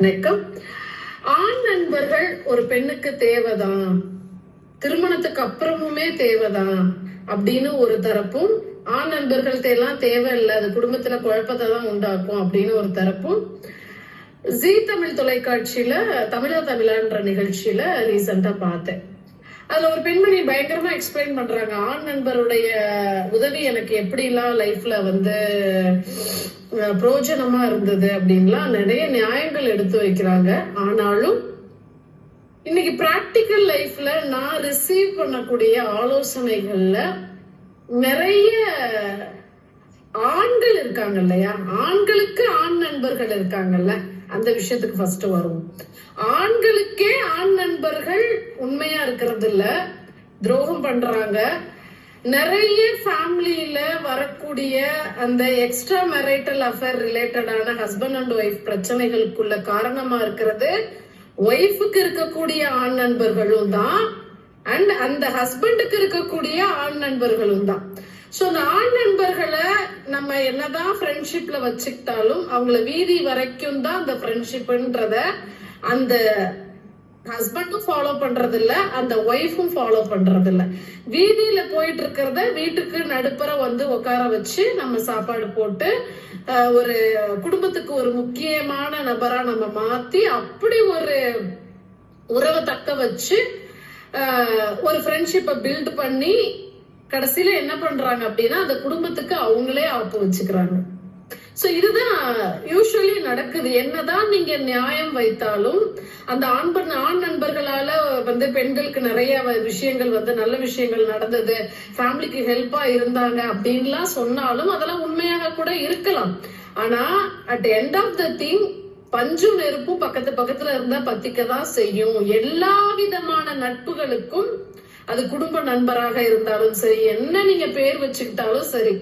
வணக்கம். ஆண் நண்பர்கள் ஒரு பெண்ணுக்கு தேவைதான் திருமணத்துக்கு அப்புறமுமே தேவைதான் அப்படின்னு ஒரு தரப்பும் ஆண் நண்பர்கள்ட்ட எல்லாம் தேவையில்லை அது குடும்பத்துல குழப்பத்தை தான் உண்டாக்கும் அப்படின்னு ஒரு தரப்பும். ஜி தமிழ் தொலைக்காட்சியில தமிழா தமிழான்ற நிகழ்ச்சியில ரீசெண்டா பார்த்தேன். அதுல ஒரு பெண்மணி பயங்கரமா எக்ஸ்பிளைன் பண்றாங்க. ஆண் நண்பருடைய உதவி எனக்கு எப்படிலாம் லைஃப்ல வந்து அஹ், இருந்தது அப்படின்லாம் நிறைய நியாயங்கள் எடுத்து வைக்கிறாங்க. ஆனாலும் இன்னைக்கு பிராக்டிக்கல் லைஃப்ல நான் ரிசீவ் பண்ணக்கூடிய ஆலோசனைகள்ல நிறைய ஆண்கள் இருக்காங்க இல்லையா? ஆண்களுக்கு ஆண் நண்பர்கள் இருக்காங்கல்ல? அந்த விஷயத்துக்கு ஃபர்ஸ்ட் வருவோம் ஆண்களுக்கே ஆண் நண்பர்கள் உண்மையா இருக்கிறது இல்ல துரோகம் பண்றாங்க. நிறைய ஃபேமிலியில வரக்கூடிய அந்த எக்ஸ்ட்ரா மேரிட்டல் அஃபேர் ரிலேட்டடான ஹஸ்பண்ட் அண்ட் ஒய்ஃப் பிரச்சனைகளுக்குள்ள காரணமா இருக்கிறது. ஒய்ஃபுக்கு இருக்கக்கூடிய ஆண் நண்பர்களும் தான். அண்ட் அந்த ஹஸ்பண்டுக்கு இருக்கக்கூடிய ஆண் நண்பர்களும் தான். சோ அந்த ஆண் நண்பர்களை நம்ம என்னதான் ஃப்ரெண்ட்ஷிப்ல வச்சுக்கிட்டாலும் அவங்கள வீதி வரைக்கும் தான் அந்த ஃப்ரெண்ட்ஷிப்ன்றத அந்த ஹஸ்பண்டும் ஃபாலோ பண்றது இல்ல அந்த ஒய்ஃபும் ஃபாலோ பண்றது இல்ல வீதியில போயிட்டு இருக்கிறத வீட்டுக்கு நடுப்புற வந்து உட்கார வச்சு நம்ம சாப்பாடு போட்டு ஒரு குடும்பத்துக்கு ஒரு முக்கியமான நபரா நம்ம மாத்தி அப்படி ஒரு உறவை தக்க வச்சு ஒரு ஃப்ரெண்ட்ஷிப்பை பில்ட் பண்ணி கடைசியில என்ன பண்றாங்க அப்படின்னா அந்த குடும்பத்துக்கு அவங்களே ஆப்பு வச்சுக்கிறாங்க. சோ இதுதான் யூஸ்வலி நடக்குது. என்னதான் நீங்க நியாயம் வைத்தாலும் அந்த ஆண் பெண் ஆண் நண்பர்களால வந்து பெண்களுக்கு நிறைய வ- விஷயங்கள் வந்து நல்ல விஷயங்கள் நடந்தது ஃபேமிலிக்கு ஹெல்ப்பா இருந்தாங்க அப்படின்லாம் சொன்னாலும் அதெல்லாம் உண்மையாக கூட இருக்கலாம். ஆனா at end of the thing பஞ்சும் நெருப்பும் பக்கத்து பக்கத்துல இருந்தா பத்திக்க தான் செய்யும். எல்லா விதமான நட்புகளுக்கும் அது குடும்ப நண்பராக இருந்தாலும் சரி என்ன நீங்க பேர் வச்சுக்கிட்டாலும் சரி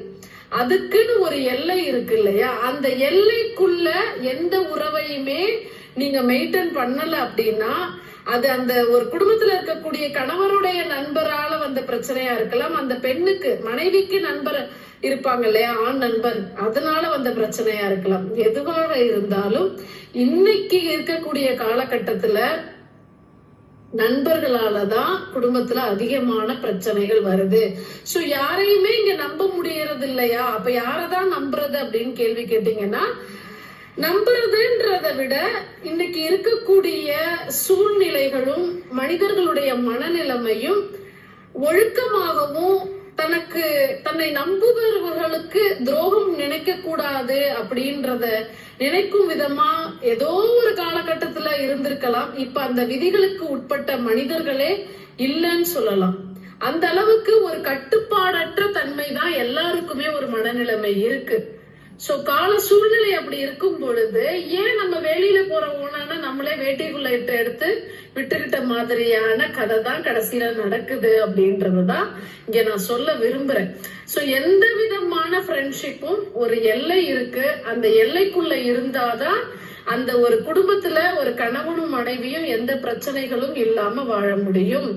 அதுக்குன்னு ஒரு எல்லை இருக்கு இல்லையா? அந்த எல்லைக்குள்ள எந்த உறவையுமே நீங்க மெயின்டைன் பண்ணல அப்படின்னா அது அந்த ஒரு குடும்பத்துல இருக்கக்கூடிய கணவருடைய நண்பரால வந்த பிரச்சனையா இருக்கலாம் அந்த பெண்ணுக்கு மனைவிக்கு நண்பர் இருப்பாங்க இல்லையா? ஆண் நண்பர் அதனால வந்த பிரச்சனையா இருக்கலாம். எதுவாக இருந்தாலும் இன்னைக்கு இருக்கக்கூடிய காலகட்டத்துல நண்பர்களால தான் குடும்பத்துல அதிகமான பிரச்சனைகள் வருது. சோ யாரையுமே இங்க நம்ப முடியறது இல்லையா அப்ப யாரதான் நம்புறது அப்படின்னு கேள்வி கேட்டீங்கன்னா நம்புறதுன்றதை விட இன்னைக்கு இருக்கக்கூடிய சூழ்நிலைகளும் மனிதர்களுடைய மனநிலைமையும் ஒழுக்கமாகவும் தனக்கு தன்னை நம்புபவர்களுக்கு துரோகம் நினைக்க கூடாது அப்படின்றத நினைக்கும் விதமா ஏதோ ஒரு காலகட்டத்துல இருந்திருக்கலாம். இப்ப அந்த விதிகளுக்கு உட்பட்ட மனிதர்களே இல்லைன்னு சொல்லலாம். அந்த அளவுக்கு ஒரு கட்டுப்பாடற்ற தன்மை தான் எல்லாருக்குமே ஒரு மனநிலைமை இருக்கு. சோ கால சூழ்நிலை அப்படி இருக்கும் பொழுது ஏன் நம்ம வெளியில போற ஓனான நம்மளே வேட்டைக்குள்ள இட்டு எடுத்து விட்டுக்கிட்ட மாதிரியான கதை தான் கடைசியில நடக்குது அப்படின்றதுதான் இங்க நான் சொல்ல விரும்புறேன். சோ எந்த விதமான ஃப்ரெண்ட்ஷிப்பும் ஒரு எல்லை இருக்கு. அந்த எல்லைக்குள்ள இருந்தாதான் அந்த ஒரு குடும்பத்துல ஒரு கணவனும் மனைவியும் எந்த பிரச்சனைகளும் இல்லாம வாழ முடியும்.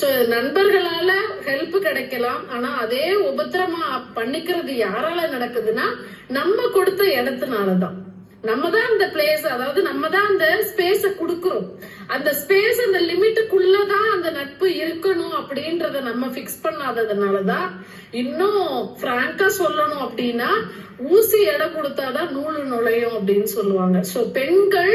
சோ நண்பர்களால ஹெல்ப் கிடைக்கலாம். ஆனா அதே உபத்திரமா பண்ணிக்கிறது யாரால நடக்குதுன்னா நம்ம கொடுத்த இடத்துனாலதான். நம்ம தான் அந்த பிளேஸ் அதாவது நம்ம தான் அந்த ஸ்பேஸ குடுக்கறோம். அந்த ஸ்பேஸ் அந்த லிமிட்டுக்குள்ளதான் அந்த நட்பு இருக்கணும் அப்படின்றத நம்ம பிக்ஸ் பண்ணாததுனாலதான் இன்னும் பிராங்கா சொல்லணும் அப்படின்னா ஊசி எடை கொடுத்தாதான் நூலு நுழையும் அப்படின்னு சொல்லுவாங்க. சோ பெண்கள்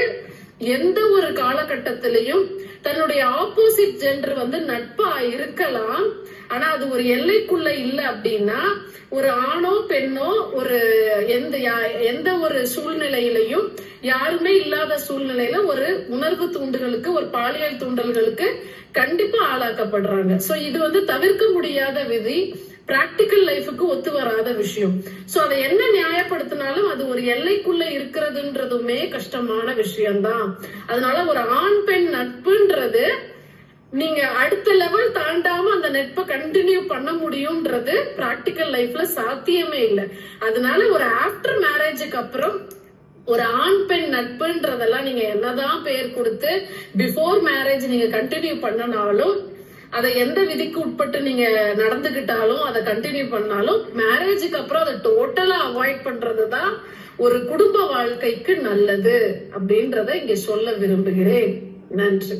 எந்த ஒரு காலகட்டத்திலையும் தன்னுடைய ஆப்போசிட் ஜெண்டர் வந்து நட்பா இருக்கலாம். ஆனா அது ஒரு எல்லைக்குள்ள இல்ல அப்படின்னா ஒரு ஆணோ பெண்ணோ ஒரு எந்த யா- எந்த ஒரு சூழ்நிலையிலையும் யாருமே இல்லாத சூழ்நிலையில ஒரு உணர்வு தூண்டுகளுக்கு ஒரு பாலியல் தூண்டல்களுக்கு கண்டிப்பா ஆளாக்கப்படுறாங்க. சோ இது வந்து தவிர்க்க முடியாத விதி பிராக்டிக்கல் லைஃபுக்கு ஒத்து வராத விஷயம். சோ அதை என்ன நியாயப்படுத்தினாலும் அது ஒரு எல்லைக்குள்ள இருக்கிறதுன்றதுமே கஷ்டமான விஷயம்தான். அதனால ஒரு ஆண் பெண் நட்புன்றது நீங்க அடுத்த லெவல் தாண்டா நட்பை கண்டினியூ பண்ண முடியும்ன்றது பிராக்டிக்கல் லைஃப்ல சாத்தியமே இல்லை. அதனால ஒரு ஆஃப்டர் மேரேஜுக்கு அப்புறம் ஒரு ஆண் பெண் நட்புன்றதெல்லாம் நீங்க என்னதான் பேர் கொடுத்து பிஃபோர் மேரேஜ் நீங்க கண்டினியூ பண்ணனாலும் அதை எந்த விதிக்கு உட்பட்டு நீங்க நடந்துகிட்டாலும் அதை கண்டினியூ பண்ணாலும் மேரேஜுக்கு அப்புறம் அதை டோட்டலா அவாய்ட் பண்றது தான் ஒரு குடும்ப வாழ்க்கைக்கு நல்லது அப்படின்றத இங்க சொல்ல விரும்புகிறேன். நன்றி.